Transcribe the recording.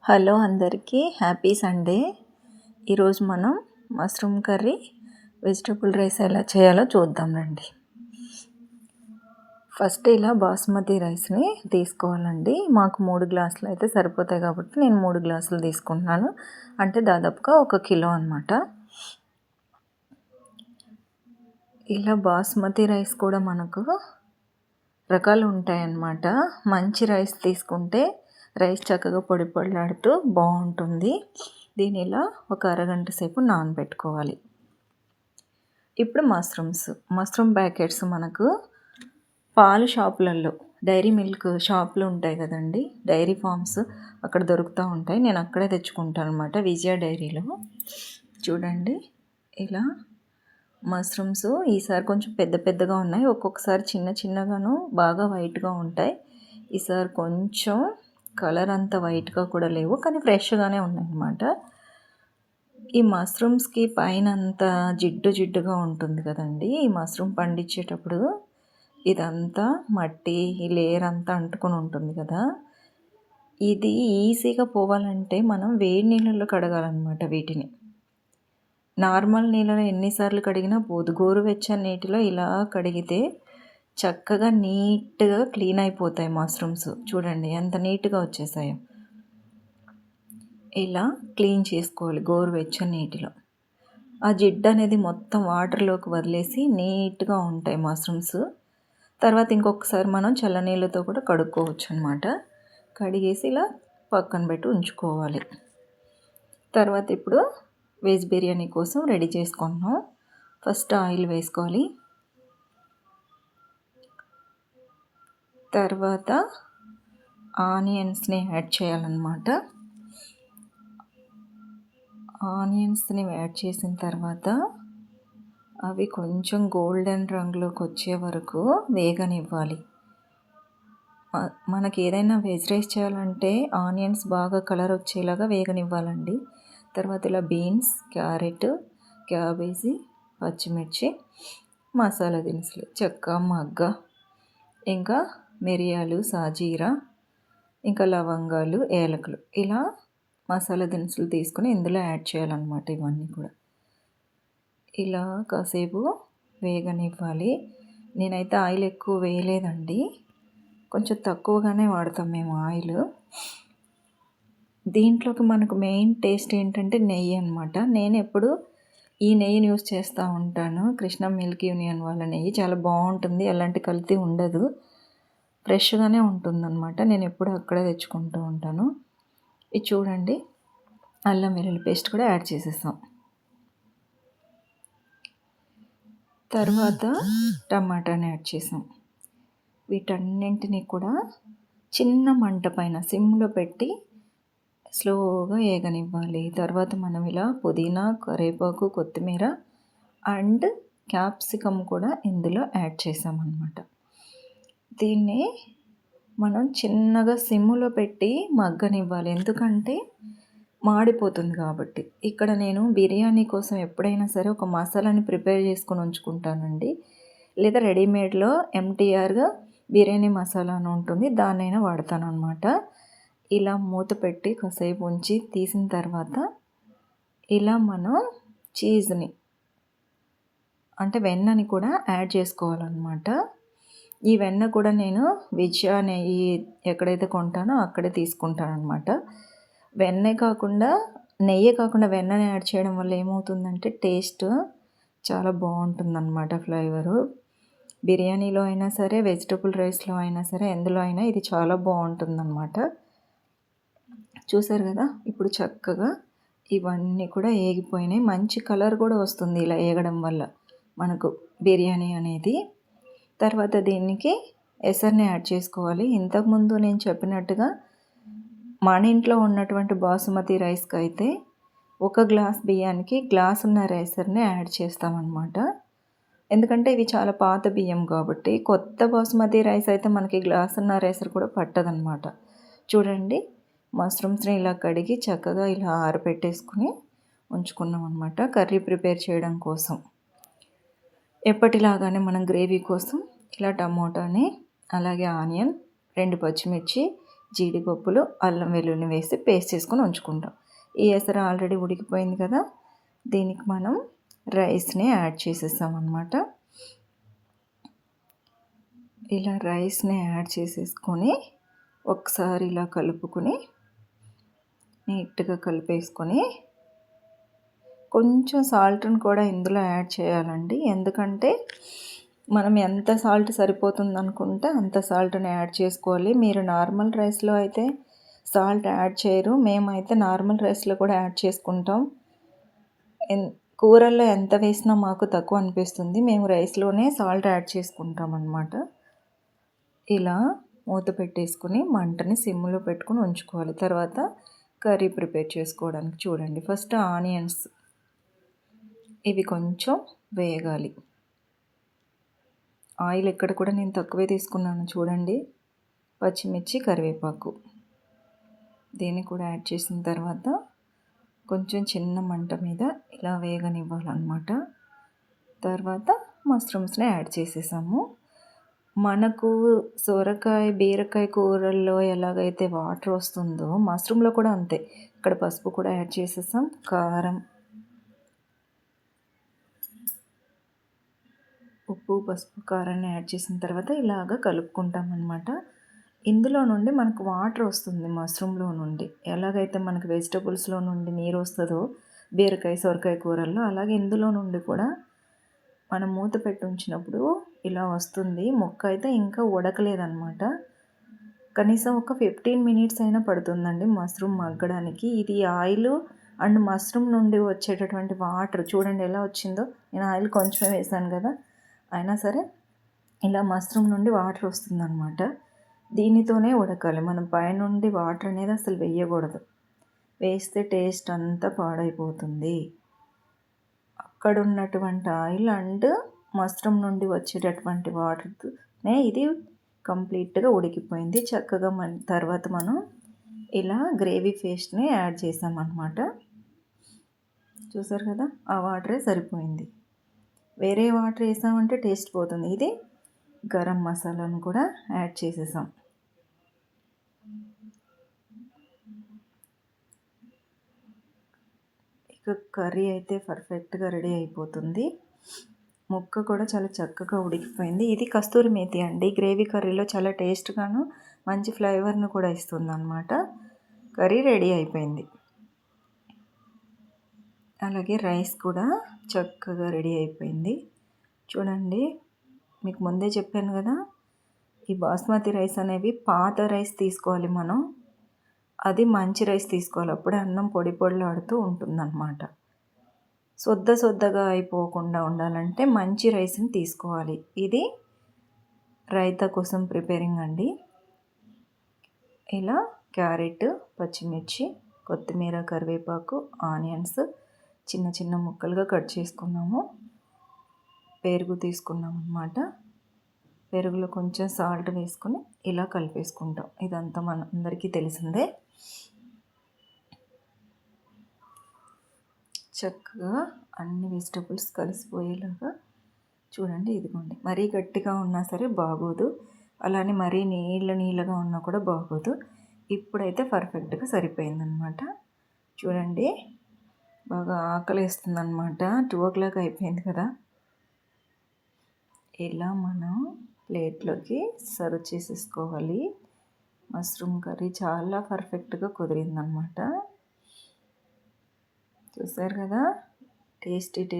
Hello అందరికీ happy Sunday. ఈరోజు మనం మష్రూమ్ కర్రీ వెజిటబుల్ రైస్ ఎలా చేయాలో చూద్దాం రండి. ఫస్ట్ ఇలా బాస్మతి రైస్ని తీసుకోవాలండి. మాకు మూడు గ్లాసులు అయితే సరిపోతాయి కాబట్టి నేను మూడు గ్లాసులు తీసుకుంటున్నాను. అంటే దాదాపుగా ఒక కిలో అనమాట ఇలా బాస్మతి రైస్ కూడా మనకు రకాలు ఉంటాయన్నమాట. మంచి రైస్ తీసుకుంటే రైస్ చక్కగా పొడి పొడిలాడుతూ బాగుంటుంది. దీని ఇలా ఒక అరగంట సేపు నానబెట్టుకోవాలి. ఇప్పుడు మష్రూమ్స్. మష్రూమ్ ప్యాకెట్స్ మనకు పాలు షాపులలో డైరీ మిల్క్ షాపులు ఉంటాయి కదండి. డైరీ ఫార్మ్స్ అక్కడ దొరుకుతూ ఉంటాయి. నేను అక్కడే తెచ్చుకుంటాను అనమాట విజయ డైరీలో. చూడండి ఇలా మష్రూమ్స్ ఈసారి కొంచెం పెద్ద పెద్దగా ఉన్నాయి. ఒక్కొక్కసారి చిన్న చిన్నగాను బాగా వైట్గా ఉంటాయి. ఈసారి కొంచెం కలర్ అంత వైట్గా కూడా లేవు కానీ ఫ్రెష్గానే ఉన్నాయన్నమాట. ఈ మష్రూమ్స్కి పైన అంత జిడ్డు జిడ్డుగా ఉంటుంది కదండి ఈ మష్రూమ్ పండించేటప్పుడు ఇదంతా మట్టి ఈ లేయర్ అంతా అంటుకొని ఉంటుంది కదా. ఇది ఈజీగా పోవాలంటే మనం వేడి నీళ్ళల్లో కడగాలన్నమాట వీటిని. నార్మల్ నీళ్ళలో ఎన్నిసార్లు కడిగినా పోదు. గోరువెచ్చని నీటిలో ఇలా కడిగితే చక్కగా నీట్గా క్లీన్ అయిపోతాయి మష్రూమ్స్ చూడండి ఎంత నీట్గా వచ్చేసాయో. ఇలా క్లీన్ చేసుకోవాలి గోరువెచ్చని నీటిలో. ఆ జిడ్డు అనేది మొత్తం వాటర్లోకి వదిలేసి నీట్గా ఉంటాయి మష్రూమ్స్ తర్వాత ఇంకొకసారి మనం చల్లనీళ్ళతో కూడా కడుక్కోవచ్చు అనమాట కడిగేసి ఇలా పక్కన పెట్టి ఉంచుకోవాలి. తర్వాత ఇప్పుడు వెజ్ బిర్యానీ కోసం రెడీ చేసుకుంటున్నాం. ఫస్ట్ ఆయిల్ వేసుకోవాలి. తర్వాత ఆనియన్స్ని యాడ్ చేయాలన్నమాట. ఆనియన్స్ని యాడ్ చేసిన తర్వాత అవి కొంచెం గోల్డెన్ రంగులోకి వచ్చే వరకు వేగనివ్వాలి. మనకి ఏదైనా వెజ్ రైస్ చేయాలంటే ఆనియన్స్ బాగా కలర్ వచ్చేలాగా వేగనివ్వాలండి. తర్వాత ఇలా బీన్స్ క్యారెట్ క్యాబేజీ పచ్చిమిర్చి మసాలా దినుసులు చెక్క మగ్గ ఇంకా మిరియాలు సాజీరా ఇంకా లవంగాలు ఏలకులు. ఇలా మసాలా దినుసులు తీసుకొని ఇందులో యాడ్ చేయాలన్నమాట ఇవన్నీ కూడా. ఇలా కాసేపు వేగనివ్వాలి. నేనైతే ఆయిల్ ఎక్కువ వేయలేదండి. కొంచెం తక్కువగానే వాడతాం మేము ఆయిల్. దీంట్లోకి మనకు మెయిన్ టేస్ట్ ఏంటంటే నెయ్యి అనమాట నేను ఎప్పుడు ఈ నెయ్యిని యూస్ చేస్తూ ఉంటాను. కృష్ణ మిల్క్ యూనియన్ వాళ్ళ నెయ్యి చాలా బాగుంటుంది. ఎలాంటి కల్తీ ఉండదు. ఫ్రెష్గానే ఉంటుందన్నమాట. నేను ఎప్పుడు అక్కడే తెచ్చుకుంటూ ఉంటాను. ఇది చూడండి. అల్లం వెల్లుల్లి పేస్ట్ కూడా యాడ్ చేసేసాం. తర్వాత టమాటాని యాడ్ చేసాం. వీటన్నింటినీ కూడా చిన్న మంట పైన సిమ్లో పెట్టి స్లోగా ఏగనివ్వాలి. తర్వాత మనం ఇలా పుదీనా కరివేపాకు కొత్తిమీర అండ్ క్యాప్సికమ్ కూడా ఇందులో యాడ్ చేసామన్నమాట. దీన్ని మనం చిన్నగా సిమ్ములో పెట్టి మగ్గనివ్వాలి. ఎందుకంటే మాడిపోతుంది కాబట్టి. ఇక్కడ నేను బిర్యానీ కోసం ఎప్పుడైనా సరే ఒక మసాలాని ప్రిపేర్ చేసుకొని ఉంచుకుంటానండి. లేదా రెడీమేడ్లో ఎంటీఆర్గా బిర్యానీ మసాలా అని ఉంటుంది. దాన్నైనా వాడతాను అనమాట ఇలా మూత పెట్టి కాసేపు ఉంచి తీసిన తర్వాత ఇలా మనం చీజ్ని అంటే వెన్నని కూడా యాడ్ చేసుకోవాలన్నమాట. ఈ వెన్న కూడా నేను విజయ నెయ్యి ఎక్కడైతే కొంటానో అక్కడే తీసుకుంటాను అనమాట వెన్న కాకుండా నెయ్యి కాకుండా వెన్నని యాడ్ చేయడం వల్ల ఏమవుతుందంటే టేస్ట్ చాలా బాగుంటుందన్నమాట ఫ్లేవరు. బిర్యానీలో అయినా సరే వెజిటబుల్ రైస్లో అయినా సరే ఎందులో అయినా ఇది చాలా బాగుంటుందన్నమాట. చూసారు కదా ఇప్పుడు చక్కగా ఇవన్నీ కూడా ఏగిపోయినాయి. మంచి కలర్ కూడా వస్తుంది ఇలా ఏగడం వల్ల మనకు బిర్యానీ అనేది. తర్వాత దీనికి ఎసర్ని యాడ్ చేసుకోవాలి. ఇంతకుముందు నేను చెప్పినట్టుగా మన ఇంట్లో ఉన్నటువంటి బాసుమతి రైస్కి అయితే ఒక గ్లాస్ బియ్యానికి గ్లాస్ ఉన్న రైసర్ని యాడ్ చేస్తామన్నమాట. ఎందుకంటే ఇవి చాలా పాత బియ్యం కాబట్టి కొత్త బాసుమతి రైస్ అయితే మనకి గ్లాస్ ఉన్న రైసర్ కూడా పట్టదనమాట చూడండి మష్రూమ్స్ని ఇలా కడిగి చక్కగా ఇలా ఆరబెట్టేసుకుని ఉంచుకున్నాం అనమాట కర్రీ ప్రిపేర్ చేయడం కోసం. ఎప్పటిలాగానే మనం గ్రేవీ కోసం ఇలా టమోటాని అలాగే ఆనియన్ రెండు పచ్చిమిర్చి జీడిపప్పులు అల్లం వెల్లుల్లి వేసి పేస్ట్ చేసుకొని ఉంచుకుంటాం. ఈ ఎసరు ఆల్రెడీ ఉడికిపోయింది కదా దీనికి మనం రైస్ని యాడ్ చేసేస్తాం అన్నమాట. ఇలా రైస్ని యాడ్ చేసేసుకొని ఒకసారి ఇలా కలుపుకొని నీట్గా కలిపేసుకొని కొంచెం సాల్ట్ని కూడా ఇందులో యాడ్ చేయాలండి. ఎందుకంటే మనం ఎంత సాల్ట్ సరిపోతుంది అనుకుంటే అంత సాల్ట్ని యాడ్ చేసుకోవాలి. మీరు నార్మల్ రైస్లో అయితే సాల్ట్ యాడ్ చేయరు. మేమైతే నార్మల్ రైస్లో కూడా యాడ్ చేసుకుంటాం. కూరల్లో ఎంత వేసినా మాకు తక్కువ అనిపిస్తుంది. మేము రైస్లోనే సాల్ట్ యాడ్ చేసుకుంటాం అన్నమాట ఇలా మూత పెట్టేసుకుని మంటని సిమ్లో పెట్టుకుని ఉంచుకోవాలి. తర్వాత కర్రీ ప్రిపేర్ చేసుకోవడానికి చూడండి. ఫస్ట్ ఆనియన్స్ ఇవి కొంచెం వేయగాలి ఆయిల్ ఇక్కడ కూడా నేను తక్కువే తీసుకున్నాను చూడండి. పచ్చిమిర్చి కరివేపాకు. దీన్ని కూడా యాడ్ చేసిన తర్వాత కొంచెం చిన్న మంట మీద ఇలా వేగనివ్వాలన్నమాట. తర్వాత మష్రూమ్స్ని యాడ్ చేసేసాము. మనకు సొరకాయ బీరకాయ కూరల్లో ఎలాగైతే వాటర్ వస్తుందో మష్రూమ్లో కూడా అంతే. ఇక్కడ పసుపు కూడా యాడ్ చేసేసాం కారం ఉప్పు పసుపు కారాన్ని యాడ్ చేసిన తర్వాత ఇలాగ కలుపుకుంటాం అనమాట ఇందులో నుండి మనకు వాటర్ వస్తుంది మష్రూమ్లో నుండి. ఎలాగైతే మనకు వెజిటబుల్స్లో నుండి నీరు వస్తుందో బీరకాయ సొరకాయ కూరల్లో అలాగే ఇందులో నుండి కూడా మనం మూత పెట్టి ఉంచినప్పుడు ఇలా వస్తుంది. మొక్క అయితే ఇంకా ఉడకలేదనమాట కనీసం ఒక ఫిఫ్టీన్ మినిట్స్ అయినా పడుతుందండి మష్రూమ్ మగ్గడానికి. ఇది ఆయిల్ అండ్ మష్రూమ్ నుండి వచ్చేటటువంటి వాటర్. చూడండి ఎలా వచ్చిందో. నేను ఆయిల్ కొంచెమే వేసాను కదా. అయినా సరే ఇలా మష్రూమ్ నుండి వాటర్ వస్తుందన్నమాట. దీనితోనే ఉడకాలి. మనం పైనుండి వాటర్ అనేది అసలు వేయకూడదు. వేస్తే టేస్ట్ అంతా పాడైపోతుంది. అక్కడ ఉన్నటువంటి ఆయిల్ అండ్ మష్రూమ్ నుండి వచ్చేటటువంటి వాటర్నే ఇది కంప్లీట్గా ఉడికిపోయింది. చక్కగా మన తర్వాత మనం ఇలా గ్రేవీ పేస్ట్ని యాడ్ చేసామన్నమాట. చూసారు కదా? ఆ వాటరే సరిపోయింది. వేరే వాటర్ వేసామంటే టేస్ట్ పోతుంది. ఇది గరం మసాలాను కూడా యాడ్ చేసేసాం. ఇక కర్రీ అయితే పర్ఫెక్ట్గా రెడీ అయిపోతుంది. ముక్క కూడా చాలా చక్కగా ఉడికిపోయింది. ఇది కస్తూరి మేతి అండి. గ్రేవీ కర్రీలో చాలా టేస్ట్గాను మంచి ఫ్లేవర్ను కూడా ఇస్తుంది అన్నమాట కర్రీ రెడీ అయిపోయింది. అలాగే రైస్ కూడా చక్కగా రెడీ అయిపోయింది. చూడండి మీకు ముందే చెప్పాను కదా ఈ బాస్మతి రైస్ అనేవి పాత రైస్ తీసుకోవాలి మనం. అది మంచి రైస్ తీసుకోవాలి. అప్పుడే అన్నం పొడి పొడిలాడుతూ ఉంటుందన్నమాట. సొద్ద సొద్దగా అయిపోకుండా ఉండాలంటే మంచి రైస్ని తీసుకోవాలి. ఇది రైతా కోసం ప్రిపేరింగ్ అండి. ఇలా క్యారెట్ పచ్చిమిర్చి కొత్తిమీర కరివేపాకు ఆనియన్స్ చిన్న చిన్న ముక్కలుగా కట్ చేసుకున్నాము. పెరుగు తీసుకున్నాం అనమాట పెరుగులో కొంచెం సాల్ట్ వేసుకొని ఇలా కలిపేసుకుంటాం. ఇదంతా మన అందరికీ తెలిసిందే. చక్కగా అన్ని వెజిటబుల్స్ కలిసిపోయేలాగా చూడండి ఇదిగోండి. మరీ గట్టిగా ఉన్నా సరే బాగోదు. అలానే మరీ నీళ్ళ నీళ్ళగా ఉన్నా కూడా బాగోదు. ఇప్పుడైతే పర్ఫెక్ట్గా సరిపోయిందనమాట చూడండి. బాగా ఆకలిస్తుంది అనమాట టూ ఓ క్లాక్ అయిపోయింది కదా. ఇలా మనం ప్లేట్లోకి సర్వ్ చేసేసుకోవాలి. మష్రూమ్ కర్రీ చాలా పర్ఫెక్ట్గా కుదిరిందనమాట చూసారు కదా? Tasty taste